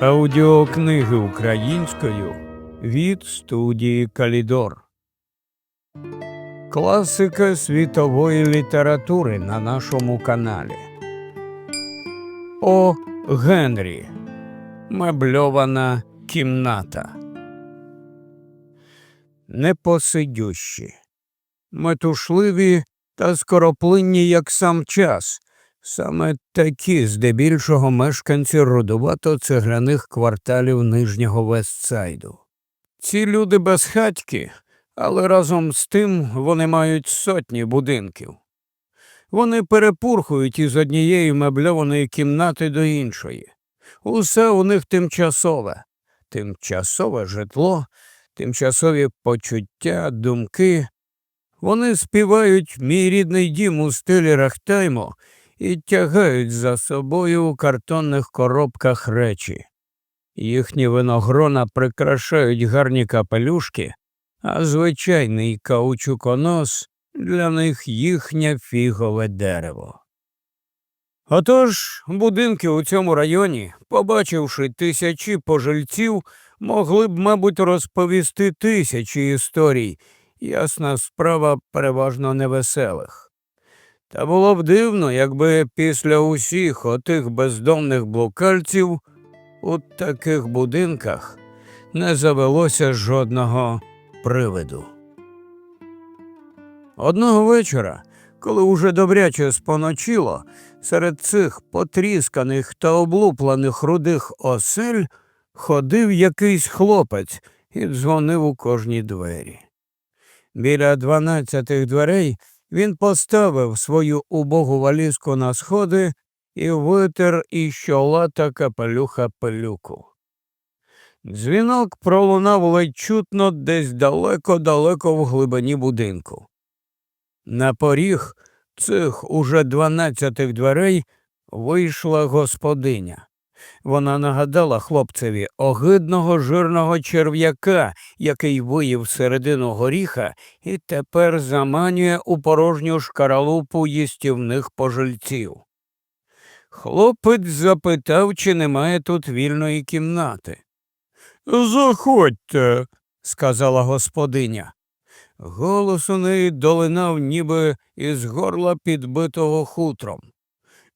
Аудіокниги українською від студії Калідор. Класика світової літератури на нашому каналі. О Генрі. Мебльована кімната. Непосидющі. Метушливі та скороплинні, як сам час. Саме такі, здебільшого, мешканці рудувато цегляних кварталів нижнього Вестсайду. Ці люди безхатьки, але разом з тим вони мають сотні будинків. Вони перепурхують із однієї мебльованої кімнати до іншої. Усе у них тимчасове, тимчасове житло, тимчасові почуття, думки. Вони співають мій рідний дім у стилі рахтаймо і тягають за собою у картонних коробках речі. Їхні виногрона прикрашають гарні капелюшки, а звичайний каучуконос для них їхнє фігове дерево. Отож, будинки у цьому районі, побачивши тисячі пожильців, могли б, мабуть, розповісти тисячі історій, ясна справа переважно невеселих. Та було б дивно, якби після усіх отих бездомних блукальців у таких будинках не завелося жодного привиду. Одного вечора, коли уже добряче споночило, серед цих потрісканих та облуплених рудих осель ходив якийсь хлопець і дзвонив у кожні двері. Біля дванадцятих дверей він поставив свою убогу валізку на сходи і витер із чола та капелюха пилюку. Дзвінок пролунав ледь чутно десь далеко-далеко в глибині будинку. На поріг цих уже дванадцятих дверей вийшла господиня. Вона нагадала хлопцеві огидного жирного черв'яка, який виїв середину горіха і тепер заманює у порожню шкаралупу їстівних пожильців. Хлопець запитав, чи немає тут вільної кімнати. Заходьте, сказала господиня. Голос у неї долинав ніби із горла підбитого хутром.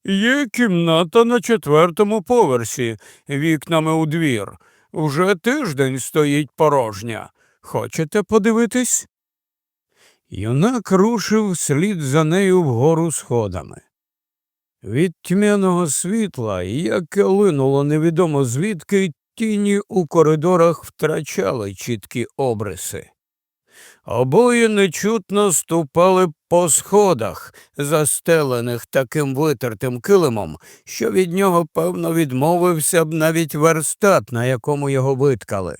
Є кімната на четвертому поверсі, вікнами у двір. Уже тиждень стоїть порожня. Хочете подивитись? Юнак рушив слід за нею вгору сходами. Від тьмяного світла, яке линуло невідомо звідки, тіні у коридорах втрачали чіткі обриси. Обоє нечутно ступали по сходах, застелених таким витертим килимом, що від нього, певно, відмовився б навіть верстат, на якому його виткали.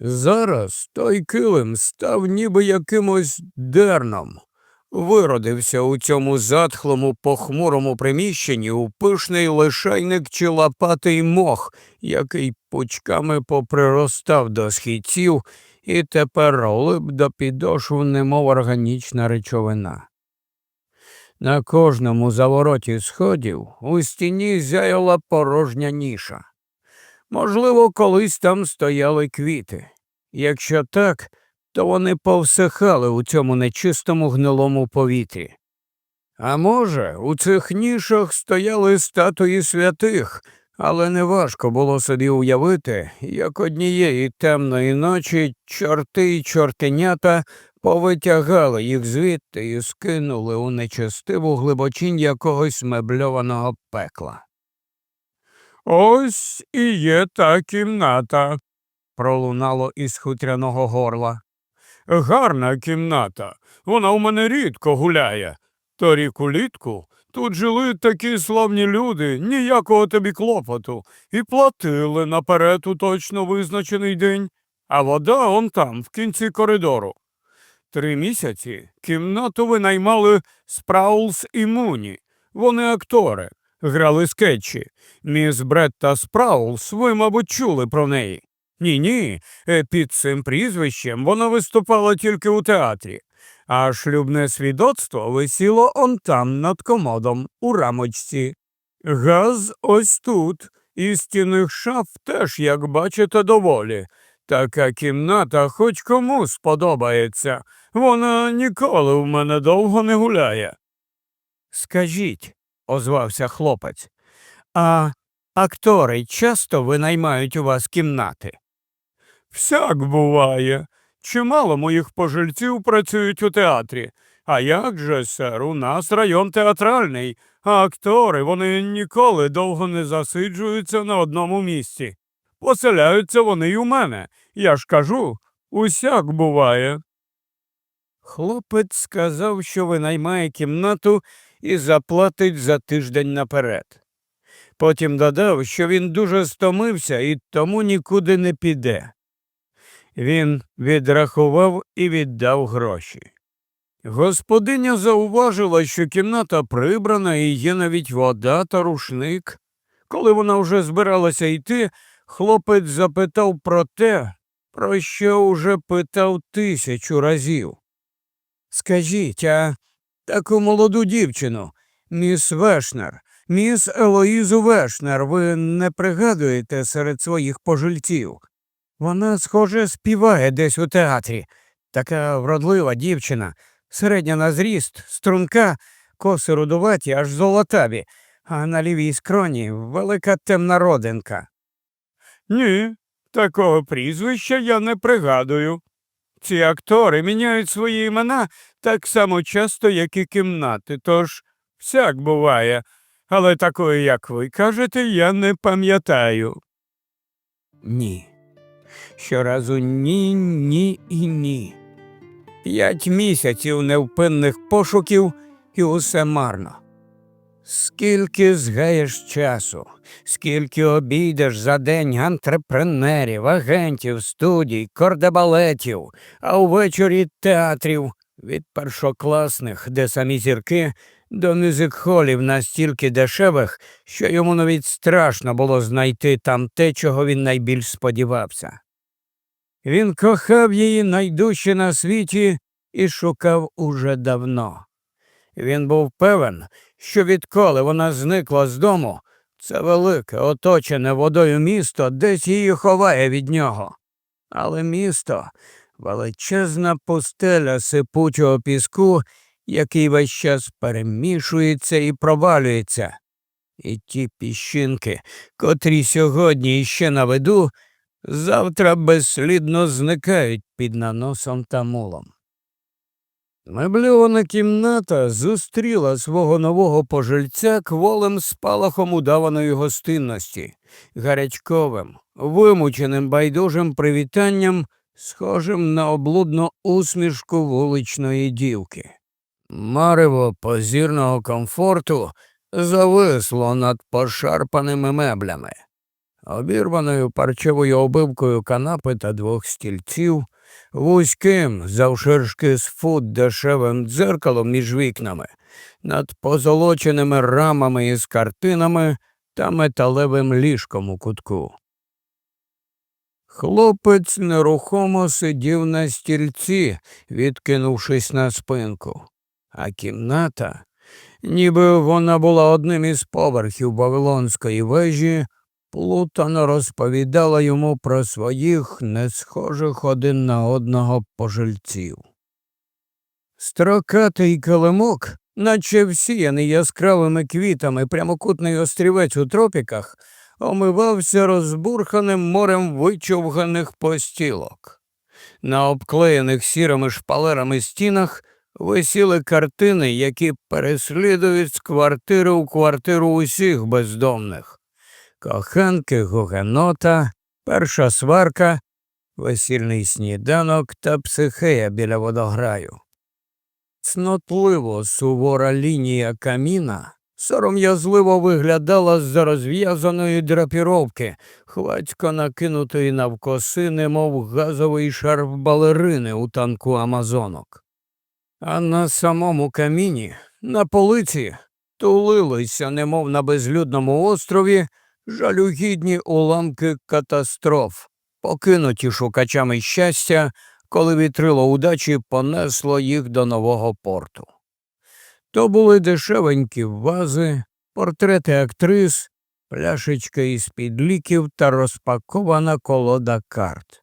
Зараз той килим став ніби якимось дерном, виродився у цьому затхлому похмурому приміщенні у пишний лишайник чи лопатий мох, який пучками поприростав до східців і тепер лип до підошв, немов органічна речовина. На кожному завороті сходів у стіні зяяла порожня ніша. Можливо, колись там стояли квіти. Якщо так, то вони повсихали у цьому нечистому гнилому повітрі. А може, у цих нішах стояли статуї святих, але неважко було собі уявити, як однієї темної ночі чорти й чортенята повитягали їх звідти і скинули у нечестиву глибочинь якогось мебльованого пекла. Ось і є та кімната, пролунало із хутряного горла. Гарна кімната. Вона у мене рідко гуляє. Торік улітку тут жили такі славні люди, ніякого тобі клопоту, і платили наперед у точно визначений день, а вода он там, в кінці коридору. Три місяці кімнату винаймали Спраулс і Муні. Вони актори, грали скетчі. Міс Бретта Спраулс, ви, мабуть, чули про неї. Ні, ні, е, під цим прізвищем вона виступала тільки у театрі, а шлюбне свідоцтво висіло он там над комодом у рамочці. Газ ось тут, і стінних шаф теж, як бачите, доволі. Така кімната хоч кому сподобається. Вона ніколи в мене довго не гуляє. Скажіть, озвався хлопець, а актори часто винаймають у вас кімнати? Всяк буває. Чимало моїх пожильців працюють у театрі. А як же, сер, у нас район театральний, а актори вони ніколи довго не засиджуються на одному місці. Поселяються вони й у мене. Я ж кажу, усяк буває. Хлопець сказав, що винаймає кімнату і заплатить за тиждень наперед. Потім додав, що він дуже стомився і тому нікуди не піде. Він відрахував і віддав гроші. Господиня зауважила, що кімната прибрана і є навіть вода та рушник. Коли вона вже збиралася йти, хлопець запитав про те, про що уже питав тисячу разів. Скажіть, а таку молоду дівчину, міс Вешнер, міс Елоїзу Вешнер, ви не пригадуєте серед своїх пожильців? Вона, схоже, співає десь у театрі. Така вродлива дівчина, середня на зріст, струнка, коси рудуваті, аж золотаві, а на лівій скроні велика темна родинка. Ні, такого прізвища я не пригадую. Ці актори міняють свої імена так само часто, як і кімнати, тож всяк буває, але такої, як ви кажете, я не пам'ятаю. Ні. Щоразу ні, ні і ні. П'ять місяців невпинних пошуків і усе марно. Скільки згаєш часу, скільки обійдеш за день антрепренерів, агентів, студій, кордебалетів, а увечері театрів від першокласних, де самі зірки, до мюзик-холів настільки дешевих, що йому навіть страшно було знайти там те, чого він найбільш сподівався. Він кохав її найдужче на світі і шукав уже давно. Він був певен, що відколи вона зникла з дому, це велике, оточене водою місто десь її ховає від нього. Але місто величезна пустеля сипучого піску, який весь час перемішується і провалюється. І ті піщинки, котрі сьогодні іще на виду, завтра безслідно зникають під наносом та мулом. Мебльована кімната зустріла свого нового пожильця кволим спалахом удаваної гостинності, гарячковим, вимученим байдужим привітанням, схожим на облудну усмішку вуличної дівки. Марево позірного комфорту зависло над пошарпаними меблями, обірваною парчевою обивкою канапи та двох стільців вузьким, завширшки з фут дешевим дзеркалом між вікнами, над позолоченими рамами із картинами та металевим ліжком у кутку. Хлопець нерухомо сидів на стільці, відкинувшись на спинку, а кімната, ніби вона була одним із поверхів Вавилонської вежі, плутано розповідала йому про своїх не схожих один на одного пожильців. Строкатий килимок, наче всіяний яскравими квітами прямокутний острівець у тропіках, омивався розбурханим морем вичовганих постілок. На обклеєних сірими шпалерами стінах висіли картини, які переслідують з квартири у квартиру усіх бездомних коханки Гугенота, перша сварка, весільний сніданок та психея біля водограю. Цнотливо сувора лінія каміна сором'язливо виглядала з-за розв'язаної драпіровки, хвацько накинутої навкоси, немов газовий шарф балерини у танку Амазонок. А на самому каміні, на полиці, тулилися, немов на безлюдному острові, жалюгідні уламки катастроф, покинуті шукачами щастя, коли вітрило удачі понесло їх до нового порту. То були дешевенькі вази, портрети актрис, пляшечка із-під ліків та розпакована колода карт.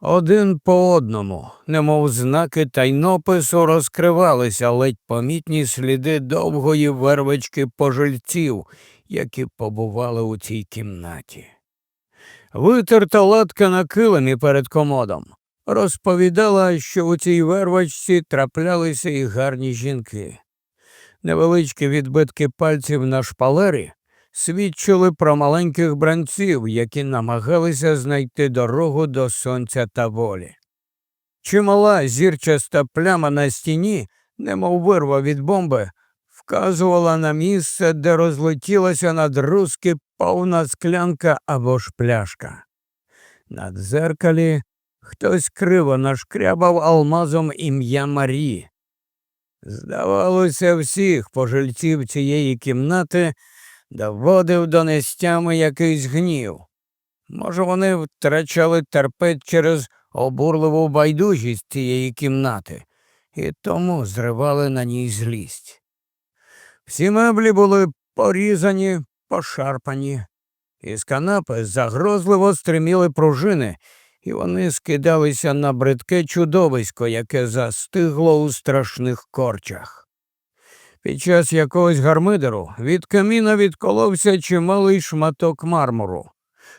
Один по одному, немов знаки тайнопису, розкривалися ледь помітні сліди довгої вервички пожильців, які побували у цій кімнаті. Витерта латка на килимі перед комодом розповідала, що у цій вервочці траплялися і гарні жінки. Невеличкі відбитки пальців на шпалері свідчили про маленьких бранців, які намагалися знайти дорогу до сонця та волі. Чимала зірчаста пляма на стіні, немов вирва від бомби, вказувала на місце, де розлетілася на друзки повна склянка або ж пляшка. На дзеркалі хтось криво нашкрябав алмазом ім'я Марії. Здавалося, всіх пожильців цієї кімнати доводив до нестями якийсь гнів. Може, вони втрачали терпець через обурливу байдужість цієї кімнати і тому зривали на ній злість. Всі меблі були порізані, пошарпані, із канапи загрозливо стриміли пружини, і вони скидалися на бридке чудовисько, яке застигло у страшних корчах. Під час якогось гармидеру від каміна відколовся чималий шматок мармуру.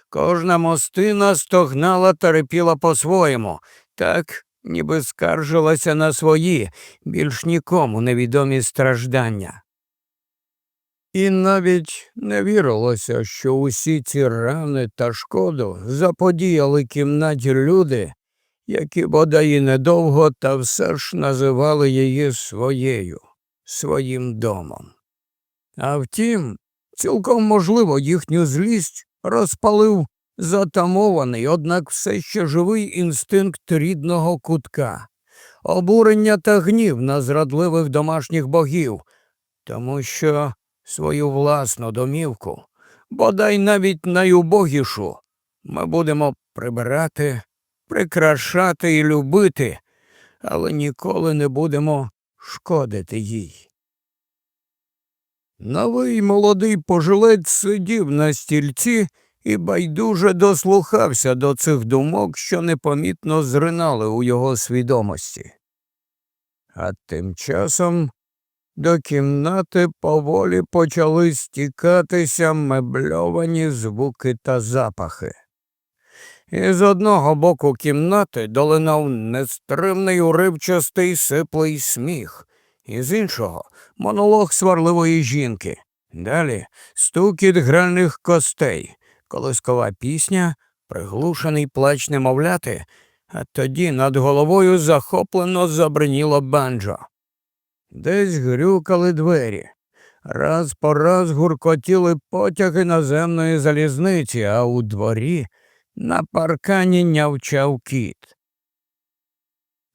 Кожна мостина стогнала та репіла по-своєму, так ніби скаржилася на свої, більш нікому невідомі страждання. І навіть не вірилося, що усі ці рани та шкоду заподіяли кімнаті люди, які бодай недовго та все ж називали її своєю, своїм домом. А втім, цілком можливо, їхню злість розпалив затамований, однак все ще живий інстинкт рідного кутка, обурення та гнів на зрадливих домашніх богів, тому що свою власну домівку, бодай навіть найубогішу, ми будемо прибирати, прикрашати і любити, але ніколи не будемо шкодити їй. Новий молодий пожилець сидів на стільці і байдуже дослухався до цих думок, що непомітно зринали у його свідомості. А тим часом до кімнати поволі почали стікатися мебльовані звуки та запахи. І з одного боку кімнати долинав нестримний уривчастий сиплий сміх, і з іншого монолог сварливої жінки. Далі стукіт гральних костей, колискова пісня, приглушений плач немовляти, а тоді над головою захоплено забриніло банджо. Десь грюкали двері. Раз по раз гуркотіли потяги наземної залізниці, а у дворі на паркані нявчав кіт.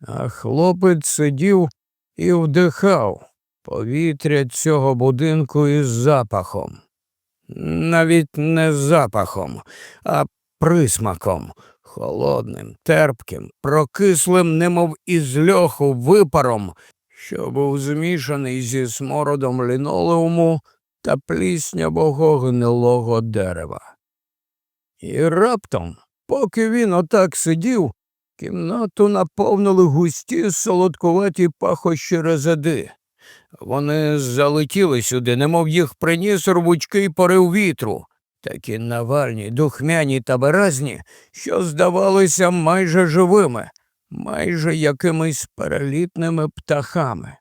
А хлопець сидів і вдихав повітря цього будинку із запахом. Навіть не запахом, а присмаком, холодним, терпким, прокислим, немов із льоху випаром, що був змішаний зі смородом лінолеуму та пліснявого гнилого дерева. І раптом, поки він отак сидів, кімнату наповнили густі солодкуваті пахощі резиди. Вони залетіли сюди, немов їх приніс рвучкий порив вітру, такі навальні, духмяні та виразні, що здавалися майже живими, майже якимись перелітними птахами.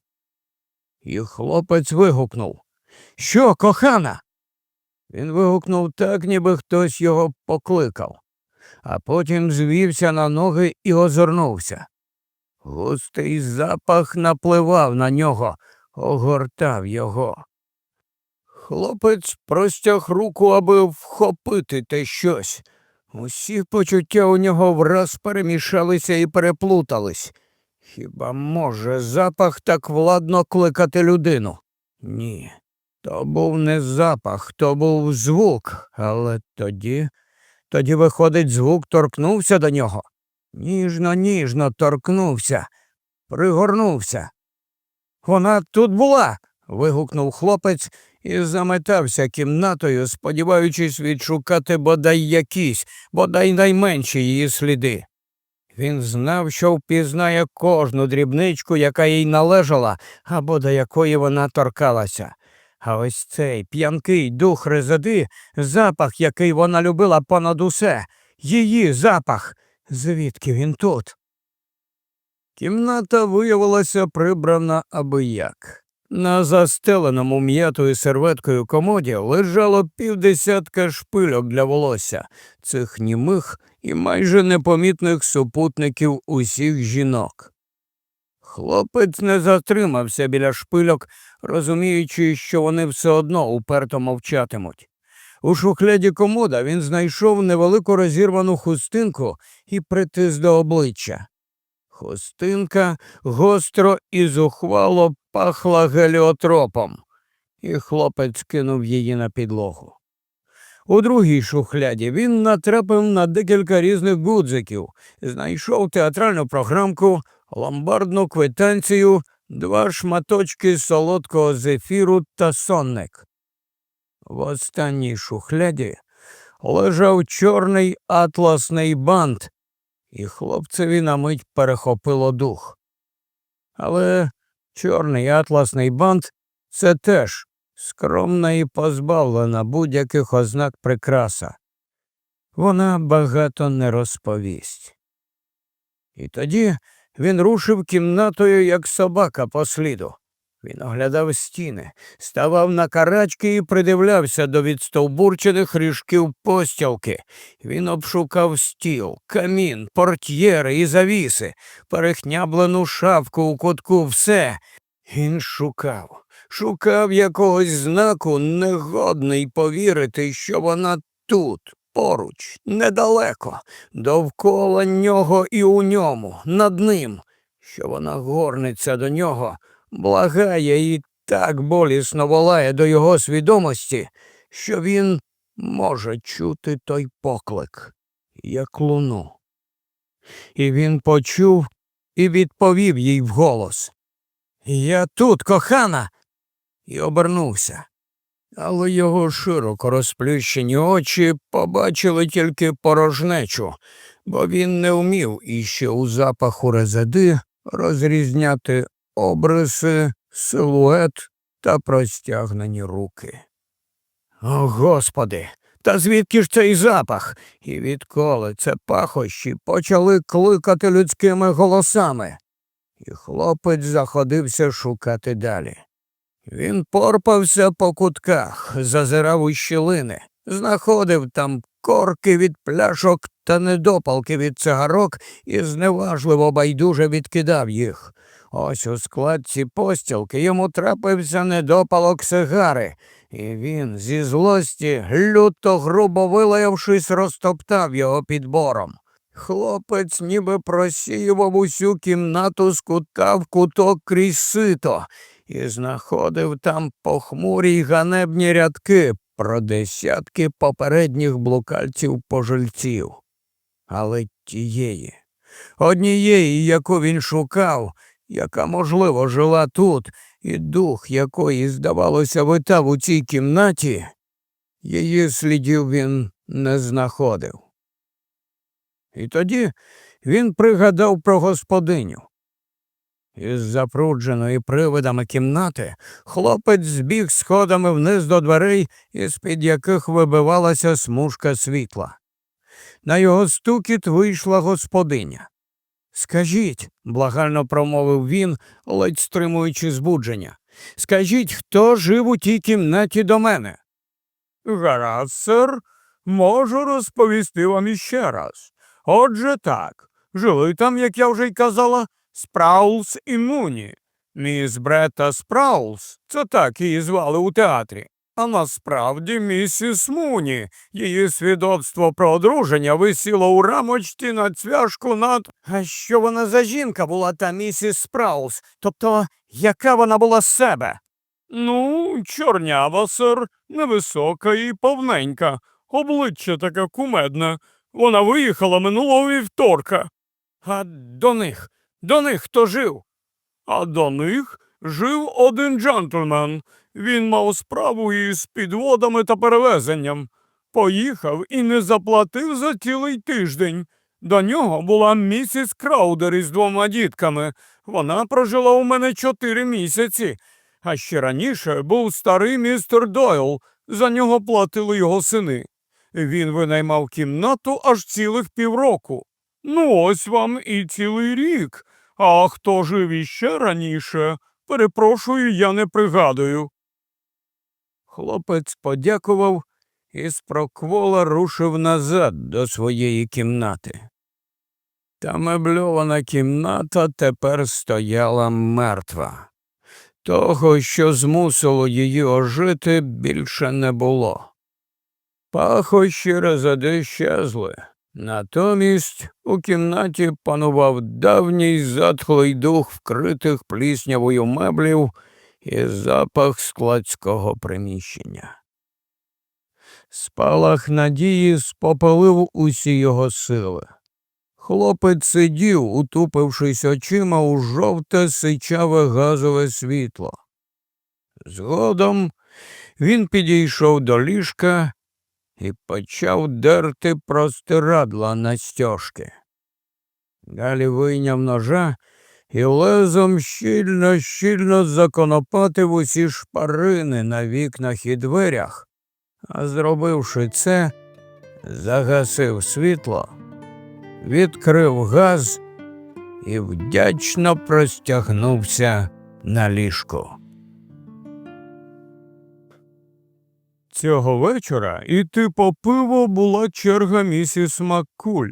І хлопець вигукнув Що, кохана? Він вигукнув так, ніби хтось його покликав, а потім звівся на ноги і озирнувся. Густий запах напливав на нього, огортав його. Хлопець простяг руку, аби вхопити те щось. Усі почуття у нього враз перемішалися і переплутались. Хіба може запах так владно кликати людину? Ні. То був не запах, то був звук, але тоді, тоді, виходить, звук торкнувся до нього. Ніжно, ніжно торкнувся, пригорнувся. Вона тут була. вигукнув хлопець і заметався кімнатою, сподіваючись відшукати бодай якісь, бодай найменші її сліди. Він знав, що впізнає кожну дрібничку, яка їй належала або до якої вона торкалася. А ось цей п'янкий дух резиди, запах, який вона любила понад усе, її запах. Звідки він тут? Кімната виявилася прибрана аби як. На застеленому м'ятою серветкою комоді лежало півдесятка шпильок для волосся, цих німих і майже непомітних супутників усіх жінок. Хлопець не затримався біля шпильок, розуміючи, що вони все одно уперто мовчатимуть. У шухляді комода він знайшов невелику розірвану хустинку і притис до обличчя. Хустинка гостро і зухвало пахла геліотропом, і хлопець кинув її на підлогу. У другій шухляді він натрапив на декілька різних гудзиків, знайшов театральну програмку, ломбардну квитанцію, два шматочки солодкого зефіру та сонник. В останній шухляді лежав чорний атласний бант, і хлопцеві на мить перехопило дух. Але чорний атласний бант це теж скромна і позбавлена будь-яких ознак прикраса. Вона багато не розповість. І тоді він рушив кімнатою, як собака по сліду. Він оглядав стіни, ставав на карачки і придивлявся до відстовбурчених ріжків постілки. Він обшукав стіл, камін, портьєри і завіси, перехняблену шафку у кутку, все. Він шукав, шукав якогось знаку, негодний повірити, що вона тут, поруч, недалеко, довкола нього і у ньому, над ним, що вона горниться до нього благає і так болісно волає до його свідомості, що він може чути той поклик, як луну. І він почув і відповів їй вголос Я тут, кохана, і обернувся. Але його широко розплющені очі побачили тільки порожнечу, бо він не вмів іще у запаху резиди розрізняти обриси, силует та простягнені руки. О, Господи, та звідки ж цей запах? І відколи це пахощі почали кликати людськими голосами. І хлопець заходився шукати далі. Він порпався по кутках, зазирав у щілини, знаходив там корки від пляшок та недопалки від цигарок і зневажливо байдуже відкидав їх. Ось у складці постілки йому трапився недопалок сигари, і він зі злості, люто грубо вилаявшись, розтоптав його підбором. Хлопець ніби просіював усю кімнату з кутка в куток крізь сито і знаходив там похмурі й ганебні рядки про десятки попередніх блукальців пожильців. Але тієї, однієї, яку він шукав, яка, можливо, жила тут, і дух якої, здавалося, витав у цій кімнаті, її слідів він не знаходив. І тоді він пригадав про господиню. Із запрудженої привидами кімнати хлопець збіг сходами вниз до дверей, із під яких вибивалася смужка світла. На його стукіт вийшла господиня. Скажіть, благально промовив він, ледь стримуючи збудження. Скажіть, хто жив у тій кімнаті до мене? Гаразд, сер, можу розповісти вам іще раз. Отже так, жили там, як я вже й казала, Спраулс і Муні. Міс Брета Спраулс, це так її звали у театрі. А насправді місіс Муні. Її свідоцтво про одруження висіло у рамочці на цвяшку над. А що вона за жінка була та місіс Спраус? Тобто, яка вона була з себе? Ну, чорнява, сер, невисока і повненька, обличчя таке кумедне. Вона виїхала минулого вівторка. А до них, до них хто жив? А до них жив один джентльмен. Він мав справу із підводами та перевезенням. Поїхав і не заплатив за цілий тиждень. До нього була місіс Краудер із двома дітками. Вона прожила у мене чотири місяці. А ще раніше був старий містер Дойл. За нього платили його сини. Він винаймав кімнату аж цілих півроку. Ну, ось вам і цілий рік. А хто жив іще раніше? Перепрошую, я не пригадую. Хлопець подякував і з проквола рушив назад до своєї кімнати. Та мебльована кімната тепер стояла мертва. Того, що змусило її ожити, більше не було. Пахощі резади щезли. Натомість у кімнаті панував давній затхлий дух вкритих пліснявою меблів і запах складського приміщення. Спалах надії спопалив усі його сили. Хлопець сидів, утупившись очима у жовте сичаве газове світло. Згодом він підійшов до ліжка і почав дерти простирадла на стяжки. Далі вийняв ножа і лезом щільно щільно законопатив усі шпарини на вікнах і дверях, а зробивши це, загасив світло, відкрив газ і вдячно простягнувся на ліжку. Цього вечора іти по пиво була черга місіс Маккуль.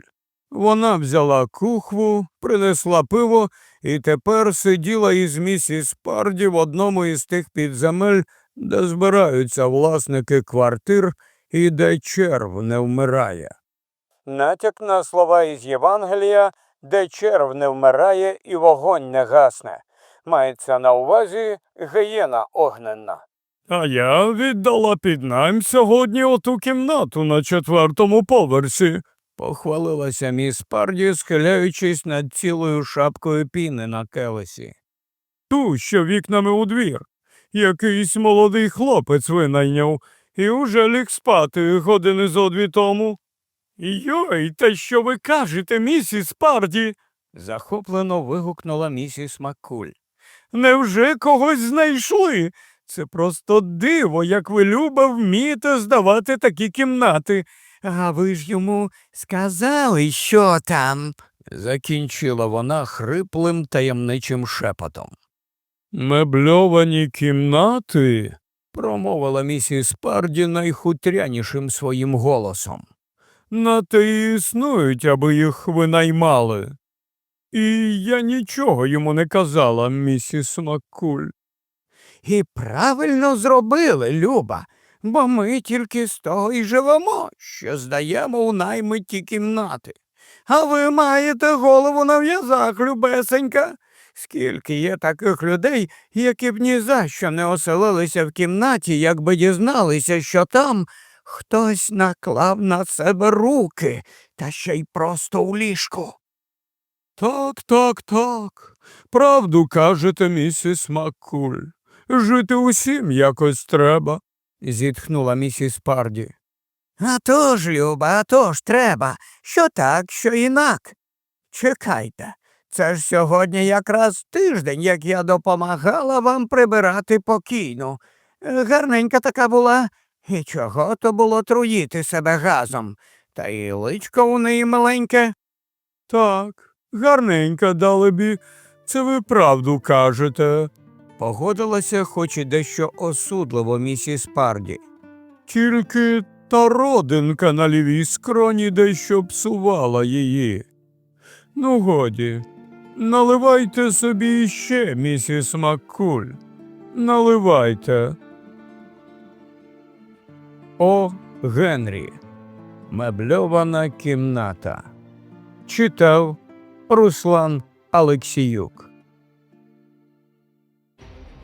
Вона взяла кухву, принесла пиво і тепер сиділа із місіс Парді в одному із тих підземель, де збираються власники квартир і де черв не вмирає. Натяк на слова із Євангелія, де черв не вмирає і вогонь не гасне. Мається на увазі гієна огненна. А я віддала під найм сьогодні оту кімнату на четвертому поверсі, похвалилася міс Парді, схиляючись над цілою шапкою піни на келесі. Ту, що вікнами у двір. Якийсь молодий хлопець винайняв і уже ліг спати години зо дві тому. Йой, та що ви кажете, місіс Парді? захоплено вигукнула місіс Маккуль. Невже когось знайшли? Це просто диво, як ви люба вмієте здавати такі кімнати. А ви ж йому сказали, що там, закінчила вона хриплим таємничим шепотом. Мебльовані кімнати, промовила місіс Парді найхутрянішим своїм голосом. На те й існують, аби їх винаймали. І я нічого йому не казала, місіс Маккуль. І правильно зробили, Люба, бо ми тільки з того й живемо, що здаємо у найми кімнати. А ви маєте голову на в'язах, любесенька. Скільки є таких людей, які б ні за що не оселилися в кімнаті, якби дізналися, що там хтось наклав на себе руки, та ще й просто у ліжку. Так, так, так. Правду кажете, місіс Маккуль. Жити усім якось треба, зітхнула місіс Парді. А то ж, Люба, а то ж треба. Що так, що інак. Чекайте, це ж сьогодні якраз тиждень, як я допомагала вам прибирати покійну. Е, Гарненька така була. І чого то було труїти себе газом? Та і личко у неї маленьке. Так, гарненька, далебі, це ви правду кажете. Погодилася, хоч і дещо осудливо місіс Парді. Тільки та родинка на лівій скроні дещо псувала її. Ну, годі, наливайте собі іще, місіс Маккуль. Наливайте. О. Генрі. Мебльована кімната. Читав Руслан Алексіюк.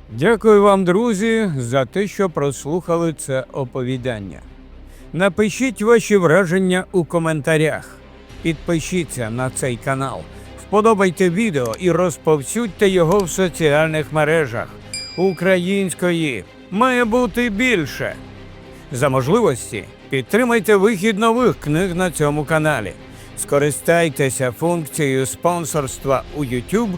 Дякую вам, друзі, за те, що прослухали це оповідання. Напишіть ваші враження у коментарях. Підпишіться на цей канал, вподобайте відео і розповсюдьте його в соціальних мережах української має бути більше. За можливості підтримайте вихід нових книг на цьому каналі. Скористайтеся функцією спонсорства у YouTube